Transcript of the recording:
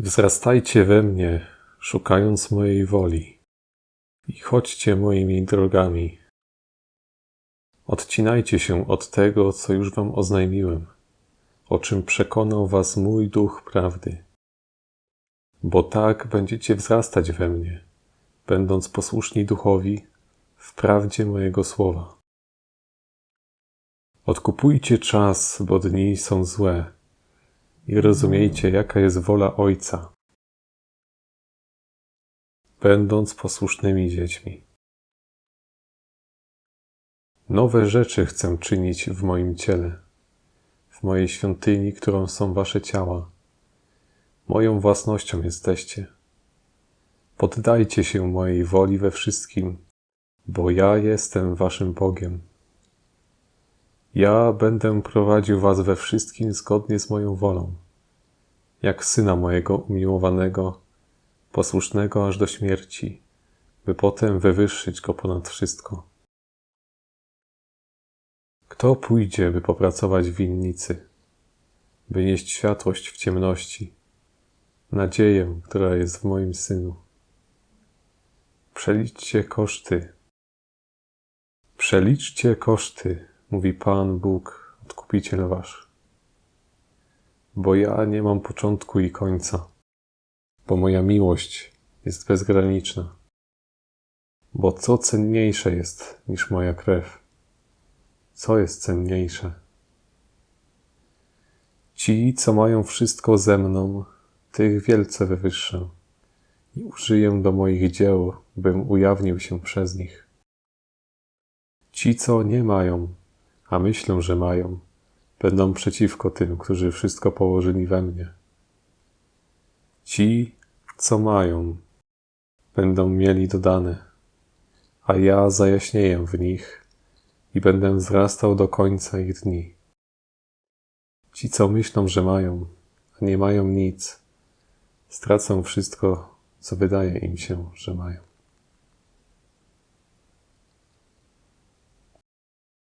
Wzrastajcie we mnie, szukając mojej woli, i chodźcie moimi drogami. Odcinajcie się od tego, co już wam oznajmiłem, o czym przekonał was mój duch prawdy. Bo tak będziecie wzrastać we mnie, będąc posłuszni duchowi w prawdzie mojego słowa. Odkupujcie czas, bo dni są złe i rozumiejcie, jaka jest wola Ojca, będąc posłusznymi dziećmi. Nowe rzeczy chcę czynić w moim ciele, w mojej świątyni, którą są wasze ciała. Moją własnością jesteście. Poddajcie się mojej woli we wszystkim, bo ja jestem waszym Bogiem. Ja będę prowadził was we wszystkim zgodnie z moją wolą, jak syna mojego umiłowanego, posłusznego aż do śmierci, by potem wywyższyć go ponad wszystko. Kto pójdzie, by popracować w winnicy, by nieść światłość w ciemności, nadzieję, która jest w moim synu? Przeliczcie koszty. Przeliczcie koszty, mówi Pan Bóg, odkupiciel wasz. Bo ja nie mam początku i końca, bo moja miłość jest bezgraniczna. Bo co cenniejsze jest niż moja krew? Co jest cenniejsze? Ci, co mają wszystko ze mną, tych wielce wywyższę i użyję do moich dzieł, bym ujawnił się przez nich. Ci, co nie mają, a myślą, że mają, będą przeciwko tym, którzy wszystko położyli we mnie. Ci, co mają, będą mieli dodane, a ja zajaśnieję w nich i będę wzrastał do końca ich dni. Ci, co myślą, że mają, a nie mają nic, stracą wszystko, co wydaje im się, że mają.